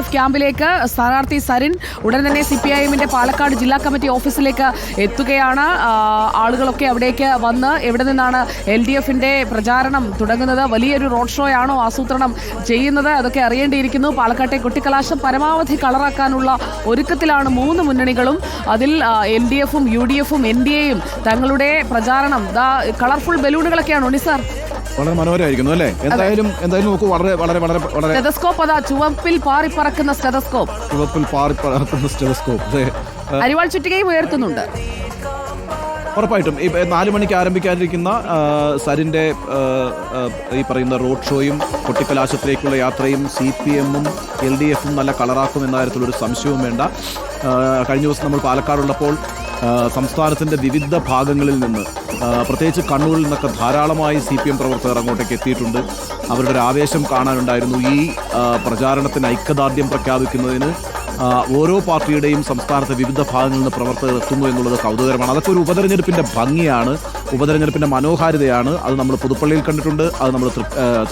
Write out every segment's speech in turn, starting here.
F ക്യാമ്പിലേക്ക് സ്ഥാനാർത്ഥി സരിൻ ഉടൻ തന്നെ സി പി ഐ എമ്മിന്റെ പാലക്കാട് ജില്ലാ കമ്മിറ്റി ഓഫീസിലേക്ക് എത്തുകയാണ്. ആളുകളൊക്കെ അവിടേക്ക് വന്ന് എവിടെ നിന്നാണ് എൽ ഡി എഫിന്റെ പ്രചാരണം തുടങ്ങുന്നത്? വലിയൊരു റോഡ് ഷോ ആണോ ആസൂത്രണം ചെയ്യുന്നത്? അതൊക്കെ അറിയേണ്ടിയിരിക്കുന്നു. പാലക്കാട്ടെ കുട്ടിക്കലാശം പരമാവധി കളറാക്കാനുള്ള ഒരുക്കത്തിലാണ് മൂന്ന് മുന്നണികളും. അതിൽ എൽ ഡി എഫും യു ഡി എഫും എൻ ഡി എയും തങ്ങളുടെ പ്രചാരണം. ദാ കളർഫുൾ ബലൂണുകളൊക്കെയാണ്? ഉണിസർ വളരെ മനോഹരമായിരിക്കുന്നു അല്ലേ? എന്തായാലും എന്തായാലും നോക്കൂ വളരെ വളരെ വളരെ വളരെ സ്റ്റെതസ്കോപ്പ് അതാ ചുവപ്പിൽ പാറിപ്പറക്കുന്ന സ്റ്റെതസ്കോപ്പ് ചുവപ്പിൽ പാറി പറക്കുന്ന സ്റ്റെതസ്കോപ്പ് അരിവാൾ ചുറ്റികയും ഉയർത്തുന്നുണ്ട്. ഉറപ്പായിട്ടും. ഈ നാല് മണിക്ക് ആരംഭിക്കാനിരിക്കുന്ന സരിന്റെ ഈ പറയുന്ന റോഡ് ഷോയും കൊട്ടിക്കലാശത്തിലേക്കുള്ള യാത്രയും സി പി എമ്മും എൽ ഡി എഫും നല്ല കളറാക്കും എന്ന കാര്യത്തിലൊരു സംശയവും വേണ്ട. കഴിഞ്ഞ ദിവസം നമ്മൾ പാലക്കാടുള്ളപ്പോൾ ആ, സംസ്ഥാനത്തിന്റെ വിവിധ ഭാഗങ്ങളിൽ നിന്ന് പ്രത്യേകിച്ച് കണ്ണൂരിൽ നിന്നൊക്കെ ധാരാളമായി സി പി എം പ്രവർത്തകർ അങ്ങോട്ടേക്ക് എത്തിയിട്ടുണ്ട്. അവരുടെ ഒരു ആവേശം കാണാനുണ്ടായിരുന്നു ഈ പ്രചാരണത്തിന് ഐക്യദാർഢ്യം പ്രഖ്യാപിക്കുന്നതിന്. ഓരോ പാർട്ടിയുടെയും സംസ്ഥാനത്തെ വിവിധ ഭാഗങ്ങളിൽ നിന്ന് പ്രവർത്തകർ എത്തുന്നു എന്നുള്ളത് കൗതുകരമാണ് അതൊക്കെ ഒരു ഉപതെരഞ്ഞെടുപ്പിന്റെ ഭംഗിയാണ് ഉപതെരഞ്ഞെടുപ്പിന്റെ മനോഹാരിതയാണ്. അത് നമ്മൾ പുതുപ്പള്ളിയിൽ കണ്ടിട്ടുണ്ട് അത് നമ്മൾ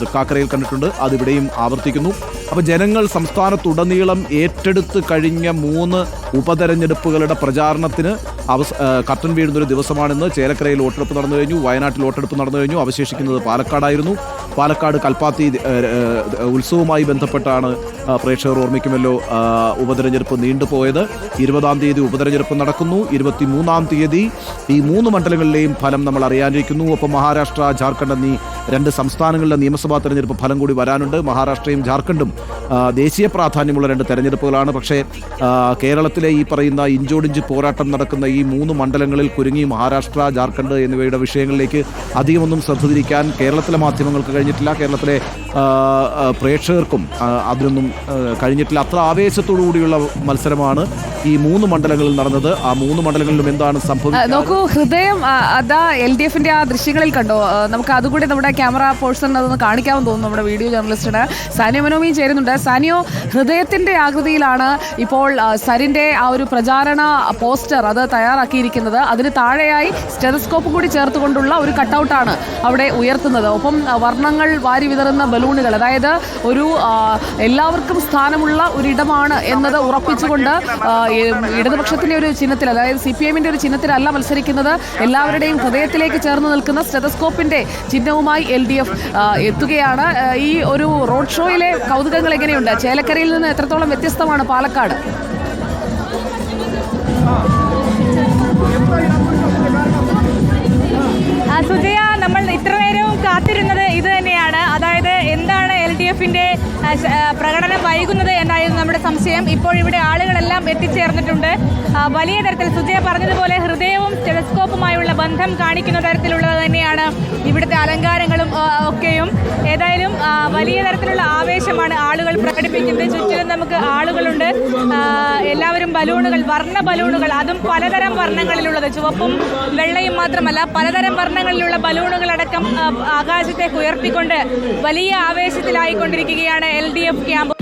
തൃക്കാക്കരയിൽ കണ്ടിട്ടുണ്ട് അതിവിടെയും ആവർത്തിക്കുന്നു. അപ്പോൾ ജനങ്ങൾ സംസ്ഥാനത്തുടനീളം ഏറ്റെടുത്ത് കഴിഞ്ഞ മൂന്ന് ഉപതെരഞ്ഞെടുപ്പുകളുടെ പ്രചാരണത്തിന് അവസ കർട്ടൻ വീഴുന്നൊരു ദിവസമാണിന്ന് ചേലക്കരയിൽ വോട്ടെടുപ്പ് നടന്നു കഴിഞ്ഞു വയനാട്ടിൽ വോട്ടെടുപ്പ് നടന്നു കഴിഞ്ഞു. അവശേഷിക്കുന്നത് പാലക്കാടായിരുന്നു. പാലക്കാട് കൽപ്പാത്തി ഉത്സവവുമായി ബന്ധപ്പെട്ടാണ് പ്രേക്ഷകർ ഓർമ്മിക്കുമല്ലോ ഉപതെരഞ്ഞെടുപ്പ് നീണ്ടുപോയത് ഇരുപതാം തീയതി ഉപതെരഞ്ഞെടുപ്പ് നടക്കുന്നു. ഇരുപത്തി മൂന്നാം തീയതി ഈ മൂന്ന് മണ്ഡലങ്ങളിലെയും ഫലം നമ്മൾ അറിയാനിരിക്കുന്നു. ഒപ്പം മഹാരാഷ്ട്ര ജാർഖണ്ഡ് എന്നീ രണ്ട് സംസ്ഥാനങ്ങളിലെ നിയമസഭാ തെരഞ്ഞെടുപ്പ് ഫലം കൂടി വരാനുണ്ട്. മഹാരാഷ്ട്രയും ജാർഖണ്ഡും ദേശീയ പ്രാധാന്യമുള്ള രണ്ട് തെരഞ്ഞെടുപ്പുകളാണ്. പക്ഷേ കേരളത്തിലെ ഈ പറയുന്ന ഇഞ്ചോടിഞ്ച് പോരാട്ടം നടക്കുന്ന ഈ മൂന്ന് മണ്ഡലങ്ങളിൽ കുരുങ്ങി മഹാരാഷ്ട്ര ജാർഖണ്ഡ് എന്നിവയുടെ വിഷയങ്ങളിലേക്ക് അധികമൊന്നും ശ്രദ്ധ തിരിക്കാൻ കേരളത്തിലെ മാധ്യമങ്ങൾക്ക് കഴിഞ്ഞിട്ടില്ല. കേരളത്തിലെ പ്രേക്ഷകർക്കും അതിനൊന്നും കഴിഞ്ഞിട്ടില്ല. അത്ര ആവേശത്തോടു കൂടിയുള്ള മത്സരമാണ് ഈ മൂന്ന് മണ്ഡലങ്ങളിൽ നടന്നത്. ആ മൂന്ന് മണ്ഡലങ്ങളിലും എന്താണ് സംഭവിച്ചത് നോക്കൂ ഹൃദയം അതാ എൽ ഡി എഫിന്റെ ആ ദൃശ്യങ്ങളിൽ കണ്ടോ? നമുക്ക് അതുകൂടി നമ്മുടെ ക്യാമറ പേഴ്സൺ അതൊന്ന് കാണിക്കാമെന്ന് തോന്നുന്നു നമ്മുടെ വീഡിയോ ജേർണലിസ്റ്റിന്. സാനിയോ മനോമിയും ചേരുന്നുണ്ട്. സാനിയോ ഹൃദയത്തിന്റെ ആകൃതിയിലാണ് ഇപ്പോൾ സരിന്റെ ആ ഒരു പ്രചാരണ പോസ്റ്റർ അത് തയ്യാറാക്കിയിരിക്കുന്നത്. അതിന് താഴെയായി സ്റ്റെതസ്കോപ്പ് കൂടി ചേർത്തുകൊണ്ടുള്ള ഒരു കട്ടൗട്ടാണ് അവിടെ ഉയർത്തുന്നത്. ഒപ്പം വർണങ്ങൾ വാരി വിതറുന്ന ബലൂണുകൾ അതായത് ഒരു എല്ലാവർക്കും സ്ഥാനമുള്ള ഒരിടമാണ് എന്നത് ഉറപ്പിച്ചുകൊണ്ട് ഇടതുപക്ഷത്തിന്റെ ഒരു ചിഹ്നത്തിൽ അതായത് സി പി എമ്മിന്റെ ഒരു ചിഹ്നത്തിലല്ല മത്സരിക്കുന്നത്. എല്ലാവരുടെയും ഹൃദയത്തിലേക്ക് ചേർന്ന് നിൽക്കുന്ന സ്റ്റെതസ്കോപ്പിന്റെ ചിഹ്നവുമായി എൽ ഡി എഫ് എത്തുകയാണ്. ഈ ഒരു റോഡ് ഷോയിലെ കൗതുകങ്ങൾ എങ്ങനെയുണ്ട്? ചേലക്കരയിൽ നിന്ന് എത്രത്തോളം വ്യത്യസ്തമാണ് പാലക്കാട്? സുജയ നമ്മൾ ഇത്ര നേരവും കാത്തിരുന്നത് ഇത് തന്നെയാണ്. അതായത് എന്താണ് എൽ ഡി എഫിന്റെ പ്രകടനം വൈകുന്നത് സംശയം. ഇപ്പോൾ ഇവിടെ ആളുകളെല്ലാം എത്തിച്ചേർന്നിട്ടുണ്ട്. വലിയ തരത്തിൽ സുജയ പറഞ്ഞതുപോലെ ഹൃദയവും ടെലസ്കോപ്പുമായുള്ള ബന്ധം കാണിക്കുന്ന തരത്തിലുള്ളത് തന്നെയാണ് ഇവിടുത്തെ അലങ്കാരങ്ങളും ഒക്കെയും. ഏതായാലും വലിയ തരത്തിലുള്ള ആവേശമാണ് ആളുകൾ പ്രകടിപ്പിക്കുന്നത്. ചുറ്റിലും നമുക്ക് ആളുകളുണ്ട്. എല്ലാവരും ബലൂണുകൾ വർണ ബലൂണുകൾ. അതും പലതരം വർണങ്ങളിലുള്ളത്. ചുവപ്പും വെള്ളയും മാത്രമല്ല പലതരം വർണങ്ങളിലുള്ള ബലൂണുകളടക്കം ആകാശത്തേക്ക് ഉയർത്തിക്കൊണ്ട് വലിയ ആവേശത്തിലായിക്കൊണ്ടിരിക്കുകയാണ് എൽ ഡി എഫ് ക്യാമ്പ്.